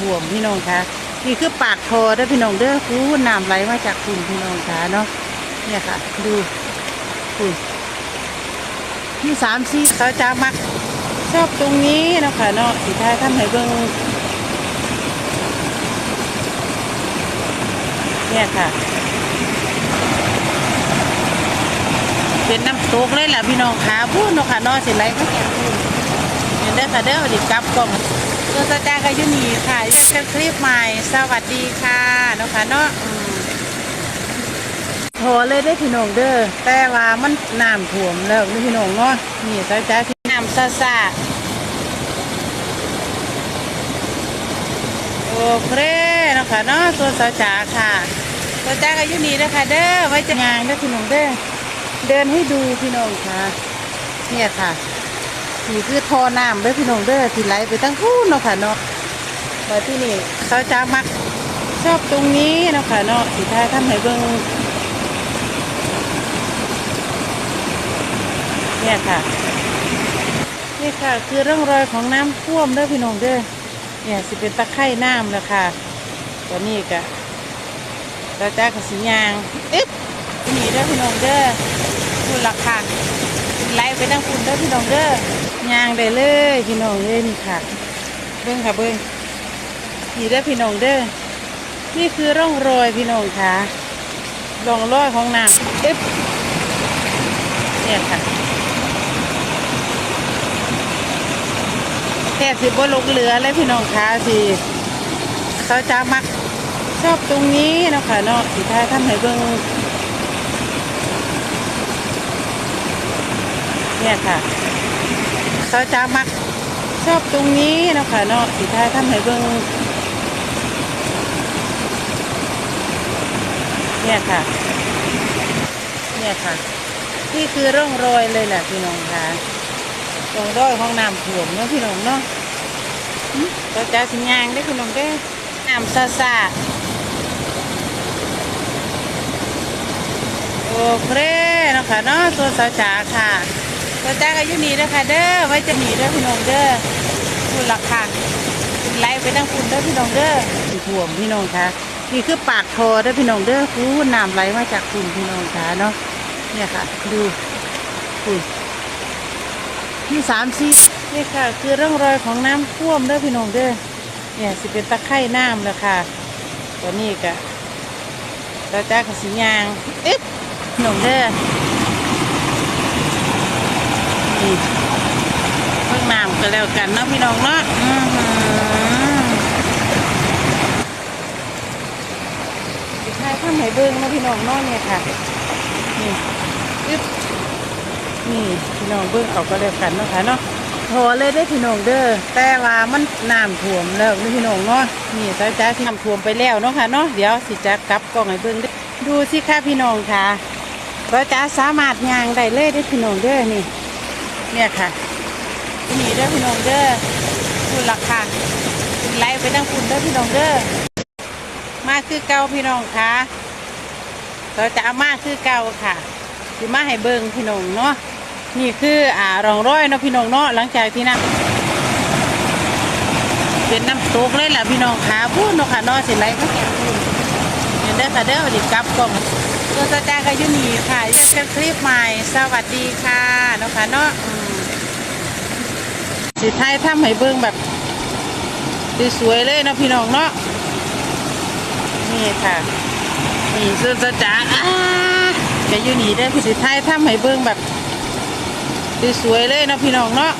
ท่วมพี่น้องคะนี่คือปากคอเด้อพี่น้องเด้อคูน้ำไหลมาจากคุณพี่น้องคะเนาะเนี่ยค่ะ ดูคุณที่สามสี่เขาจะมักชอบตรงนี้เนาะค่ะเนาะสีท้ายทำให้เบิ่งเนี่ยค่ะ เป็นน้ำตกเลยแหละพี่น้องขาพูดเนาะค่ะเนาะสิไหลก็แก่พูดเห็นได้ค่ะเด้อสวัสดีครับกล้อง ตัวสจาก็ยุนีค่ะจะเป็นคลิปใหม่สวัสดีค่ะนะคะเนาะอืมโทเลยได้พี่น้องเด้อแต่ว่ามันน้ำท่วมแล้วพี่น้องเนาะนี่สจ้าที่น้ำซาซาโอเคเนาะค่ะเนาะตัวสจ้าค่ะตัวจ้าก็อยุนีเด้อค่ะเด้อไว้จะงานเด้พี่น้องเด้อเดินให้ดูพี่น้องค่ะ เนี่ยค่ะ นี่คือท่อน้ำเด้อพี่น้องเด้อที่ไหลไปตั้งคู่เนาะค่ะเนาะมาที่นี่เขาจะมักชอบตรงนี้เนาะค่ะเนาะสีท้ายทำให้เบิ่งเนี่ยค่ะนี่ค่ะ คือร่องรอยของน้ำท่วมเด้อพี่น้องเด้อเนี่ยสิเป็นตะไคร่น้ำแล้วค่ะตอนนี้ก็เราจ้ากับสียางอึ๊บนี่เด้อพี่น้องเด้อคุณราคาไล่ไปทั้งคุณเด้อพี่น้องเด้อ ย่างได้เลยพี่น้องเด้อนี่ค่ะ เบิ้งค่ะเบิ้งนี่เด้อพี่น้องเด้อนี่คือร่องรอยพี่น้องค่ะร่องรอยของน้ำอึ๊บเนี่ยค่ะแค่สิบ่ลงเหลือเลยพี่น้องค่ะสิเขาจะมักชอบตรงนี้นะค่ะเนาะสิท้ายทำให้เบิ้งเนี่ยค่ะ เขาจะมักชอบตรงนี้เนาะค่ะเนาะสีท้ายทำให้เบิ่งเนี่ยค่ะ เนี่ยค่ะ นี่คือร่องรอยเลยแหละพี่น้องค่ะร่องรอยของน้ำท่วมเนาะพี่น้องเนาะเราจะสิยางได้พี่น้องได้น้ำซาซาโอเคนะคะเนาะตัวสาวจ๋าค่ะ ตัวจ้าก็ยู่นี่เด้อค่ะเด้อไว้จะหนีเด้อพี่น้องเด้อคุณราคาไล่ไปตั้งคุณเด้อพี่น้องเด้อท่วมพี่น้องค่ะนี่คือปากคอเด้อพี่น้องเด้อคูน้ำไหลมาจากคุณพี่น้องค่ะเนาะเนี่ยค่ะ ดูคุณที่สามสี่นี่ค่ะ คือร่องรอยของน้ำท่วมเด้อพี่น้องเด้อเนี่ยสิเป็นตะไคร่น้ำแล้วค่ะตอนนี้ก็ตัวจ้าก็สียางอึ๊บพี่น้องเด้อ นี่เพิ่งน้ำก็ แล้วกันเนาะพี่น้องเนาะท้ายข้ามไหเบิ้งนาะพี่น้องเนาะเนี่ยค่ะ นี่อึ๊บนี่พี่น้องเบิ้งเขาก็แล้วกันเนาะค่ะเนาะโทรเลยได้พี่น้องเด้อแต่ว่ามันน้ำท่วมแล้วนี่พี่น้องเนาะนี่สายจ้าที่น้ำท่วมไปแล้วเนาะค่ะเนาะเดี๋ยวสิจะกลับกล้องให้เบิ้งดูสิค่ะพี่น้องค่ะสายจ้าสามารถยางได้เลยได้พี่น้องเด้อนี่ เนี่ยค่ะ นี่เด้อพี่น้องเด้อคุณราคาไล่ไปตั้งคุณเด้อพี่น้องเด้อมาคือเก่าพี่น้องค่ะเราจะเอามาคือเก่าค่ะสิมาให้เบิ่งพี่น้องเนาะนี่คืออ่ารองร้อยเนาะพี่น้องเนาะหลังจากที่นั่นเป็นน้ำตกเลยแหละพี่น้องค่ะพูดเนาะค่ะเนาะสิไหลก็แก่พูดเห็นเด้อค่ะเด้อดีครับกล้องตัวสจ้าก็ยุนีค่ะจะเป็นคลิปใหม่สวัสดีค่ะเนาะค่ะเนาะ สิไทยทำให้เบิ่งแบบสวยๆเลยนะพี่น้องเนาะนี่ค่ะนี่สุดจะจ๋าอ่าจะอยู่นี่ได้พี่สิไทยทำให้เบิ่งแบบสวยๆเลยนะพี่น้องเนาะ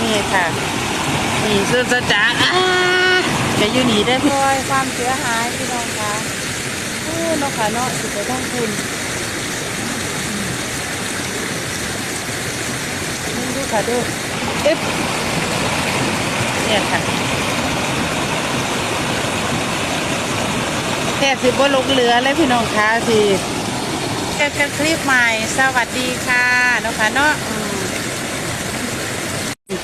นี่ค่ะนี่สุดจะจ๋าอ่าจะอยู่นี่ได้พี่รอยความเสียหายพี่น้องค่ะเออเนาะค่ะเนาะสิไปต้องคุณนี่ดู ค่ะดูเอ๊บเนี่ยค่ะแค่สิบ่ลงเหลือเลยพี่น้องคะสิแค่เป็นคลิปใหม่ สวัสดีค่ะนะค่ะเนาะอืม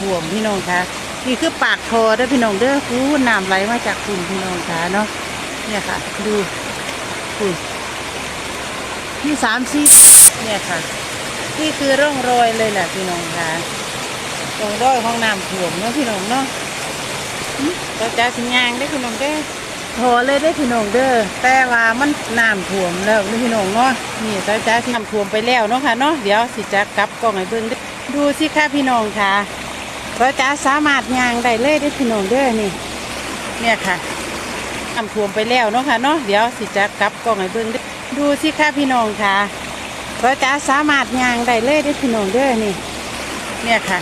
ท่วมพี่น้องค่ะนี่คือปากคอเด้อพี่น้องเด้อคูน้ำไหลมาจากคุณพี่น้องค่ะเนาะเนี่ยค่ะ ดูคุณที่สามสี่เนี่ยค่ะ นี่คือร่องรอยเลยแหละพี่น้องค่ะ ร่องรอยของน้ำท่วมเนาะพี่น้องเนาะหึก็จะสิยางได้พี่น้องเด้อเลยได้พี่น้องเด้อแต่ว่ามันน้ำท่วมแล้วพี่น้องเนาะนี่เจ้าจ้าที่น้ำท่วมไปแล้วเนาะค่ะเนาะเดี๋ยวสิจะกลับกล้องให้เบิ่งดิดูสิค่ะพี่น้องค่ะก็จะสามารถยางได้เลยได้พี่น้องเด้อนี่ เนี่ยค่ะน้ำท่วมไปแล้วเนาะค่ะเนาะเดี๋ยวสิจะกลับกล้องให้เบิ่งดิดูสิค่ะพี่น้องค่ะก็จะสามารถยางได้เลยได้พี่น้องเด้อนี่ เนี่ยค่ะ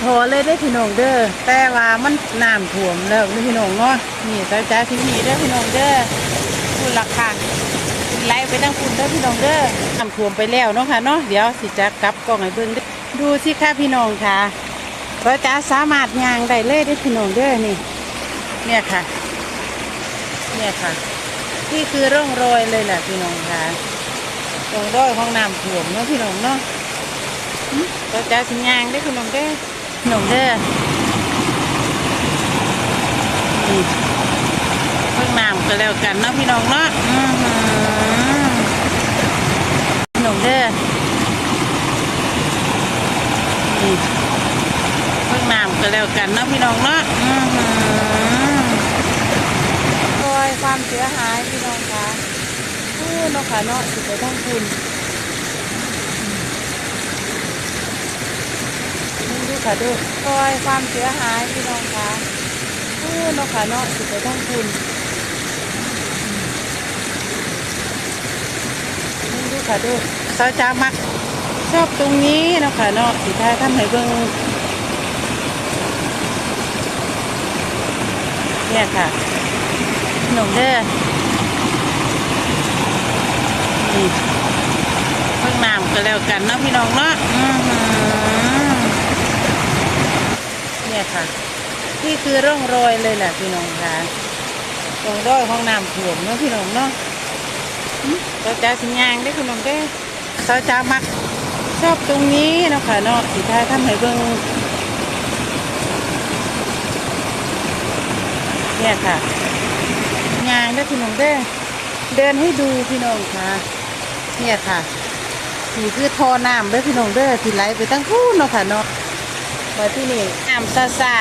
โหเลยได้พี่น้องเด้อแต่ว่ามันน้ำท่วมแล้วนี่พี่น้องเนาะนี่จ้าจ้าที่นี่เด้อพี่น้องเด้อพูดราคาไล่ไปตั้งคุณเด้อพี่น้องเด้อน้ำท่วมไปแล้วเนาะค่ะเนาะเดี๋ยวสิจะกลับกล้องให้เบิ่งเด้อดูสิค่ะพี่น้องค่ะก็จะสามารถยางได้เลยได้พี่น้องเด้อนี่ เนี่ยค่ะ เนี่ยค่ะนี่คือร่องรอยเลยแหละพี่น้องค่ะร่องรอยของน้ำท่วมเนาะพี่น้องเนาะก็จะสิยางได้อคุณน้องเด้อ หนุ่มเด้อเพิ่งน้ำก็แล้วกันเนาะพี่น้องเนาะหนุ่มเด้อเพิ่งน้ำก็แล้วกันเนาะพี่น้องเนาะอื้อหือโอ้ยความเสียหายพี่น้องคะอู้เนาะค่ะเนาะสิไปต้องคุณ นี่ดู ค่ะดูคอยความเสียหายพี่น้องคะพูดเนาะค่ะเนาะสิไปต้องคุณนี่ดูค่ะดูสาจามักชอบตรงนี้เนาะค่ะเนาะสิท้ายทำให้เบิ่งเนี่ยค่ะหนุ่มเด้อนี่เพิ่งน้ำก็แล้วกันเนาะพี่น้องเนาะอือหือ เนี่ยค่ะ นี่คือร่องรอยเลยแหละพี่น้องค่ะร่องรอยของน้ำท่วมเนาะพี่น้องเนาะอืมเราจะสิยางได้อพี่น้องได้อเราจะมักชอบตรงนี้เนาะค่ะเนาะสีท้ายทำให้เบิ่งเนี่ยค่ะยางได้พี่น้องได้เดินให้ดูพี่น้องค่ะ เนี่ยค่ะนี่คือท่อน้ำเด้อพี่น้องเด้อที่ไหลไปตั้งคู่เนาะค่ะเนาะ มาที่นี่น้ำซาซา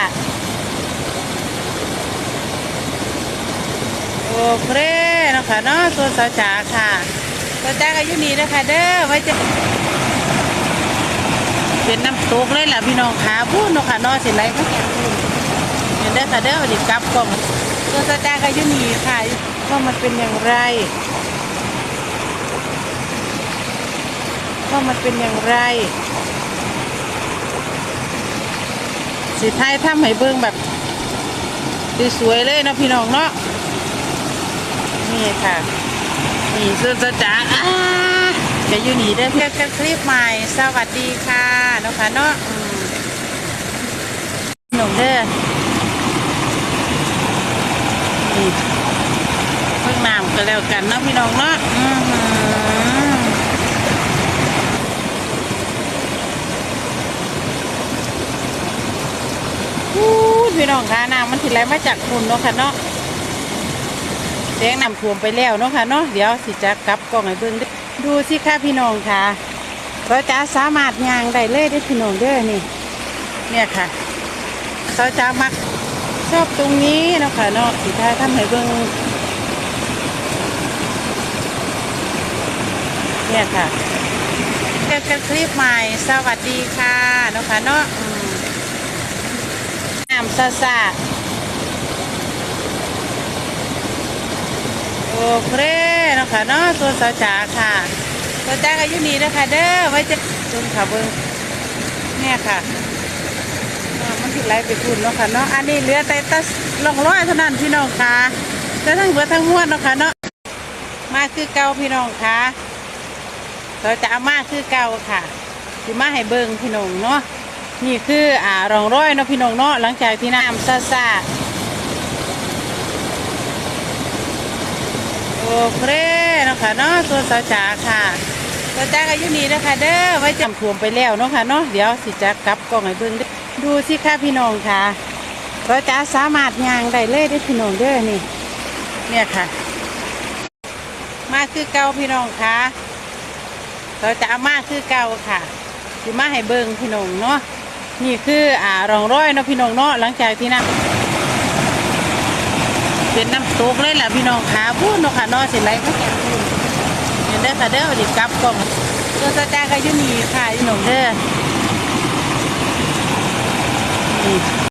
โอเคนะคะเนาะส่วสาวจ๋าค่ะสาวจ๋าก็อยู่นี่นะคะเด้อไว้จะเป็นน้ำตกเลยล่ะพี่น้องขาพูดนาะคะเนาะสิไหลก็แข็งพูดเห็นเด้อค่ะเด้อวันนี้กลับกล้องส่วสาจ๋าก็อยู่นี่ค่ะว่ามันเป็นอย่างไรว่ามันเป็นอย่างไร สิไทยทำให้เบิ่งแบบสวยๆเลยเนาะพี่น้องเนาะนี่ค่ะ นี่สุดจะจ๋าอ่าจะอยู่นี่ได้เพื่อนกันคลิปใหม่สวัสดีค่ะนะคะเนาะหนุ่มเด้อนี่เพิ่งน้ำก็แล้วกันเนาะพี่น้องเนาะอือหือ อู้ พี่น้องคะน้ำมันถิไหลมาจากคุณเนาะค่ะเนาะแดงน้ำท่วมไปแล้วเนาะค่ะเนาะเดี๋ยวสิจะกลับกล้องให้เบิ่งเด้อดูสิค่ะพี่น้องค่ะเราจะสามารถยางได้เลยได้พี่น้องเด้อนี่ เนี่ยค่ะเราจะมักชอบตรงนี้เนาะค่ะเนาะสิท้าทำให้เบิ่งเนี่ยค่ะเจอกันคลิปใหม่สวัสดีค่ะเนาะค่ะเนาะำซาซาโอเคนะคะเนาะตัวสาวจ๋าค่ะสาวจ๋าก็อยู่นี่นะคะเด้อไว้จะจนค่ะเบิ้งเนี่ยค่ะมันติดไหลไปคุณเนาะค่ะเนาะอันนี้เหลือแต่ตัสลองร้อยเท่านั้นพี่น้องค่ะแต่ทั้งเบิดทั้งม้วลเนาะค่ะเนาะมาคือเก่าพี่น้องค่ะสาวจ๋ามาคือเก่าค่ะสิมาให้เบิ้งพี่น้องเนาะ นี่คืออ่ารองร้อยเนาะพี่น้องเนาะหลังจากที่น้ำซาซาโอเคเนาะค่ะเนาะตัวสาวจ๋าค่ะสาวจ๋าก็อยู่นี่นะคะเด้อไว้จำทวมไปแล้วเนาะค่ะเนาะเดี๋ยวสิจะกลับกล้องให้เบิ่งดูสิค่ะพี่น้องค่ะสาวจ๋าสามารถยางได้เลยได้พี่น้องเด้อนี่ เนี่ยค่ะ มาคือเก่าพี่น้องค่ะสาวจ๋ามาคือเก่าค่ะสิมาให้เบิ่งพี่น้องเนาะ นี่คืออ่ารองร้อยเนาะพี่น้องเนาะหลังจากที่น้เป็นน้ำตกเลยล่ะพี่น้องขาพูดเนาะค่ะเนาะสิไรก็แก่พูดเห็นได้อค่ะเด้อดิกลับกล่องตัวสจ้าก็ยุ่นี่ค่ะพี่น้องเด้อ